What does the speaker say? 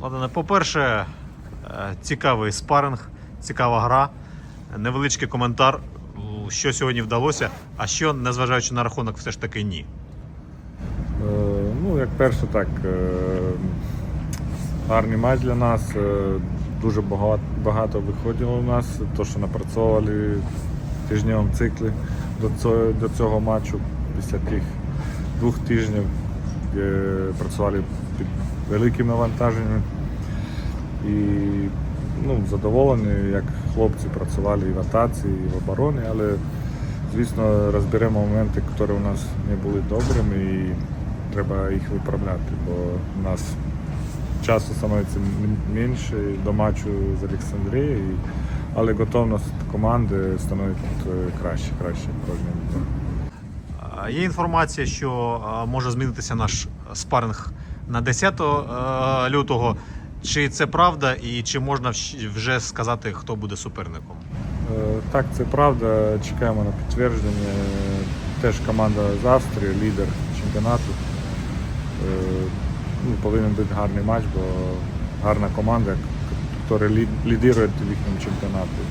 Ладно, по-перше, е, цікавий спаринг, цікава гра, невеличкий коментар, що сьогодні вдалося, а що, незважаючи на рахунок, все ж таки ні. Е, Ну, як перше, так. е, Гарний матч для нас. Дуже багато, багато виходило у нас. То, що напрацьовували в тижневому циклі до цього, до цього матчу, після тих двох тижнів, працювали під великим навантаженням. І ну, задоволені, як хлопці працювали і в атаці, і в обороні, але звісно розберемо моменти, які у нас не були добрими, і треба їх виправляти, бо у нас часу становиться менше до матчу з Олександрією, але готовність команди становиться е, краще, краще кожним днем. Е, Є інформація, що е, може змінитися наш спаринг на 10 е, лютого. Чи це правда, і чи можна вже сказати, хто буде суперником? Е, Так, це правда. Чекаємо на підтвердження. Е, Теж команда з Австрії, лідер чемпіонату. Е, ну, Повинен бути гарний матч, бо гарна команда, яка лі- лідирує в їхньому чемпіонаті.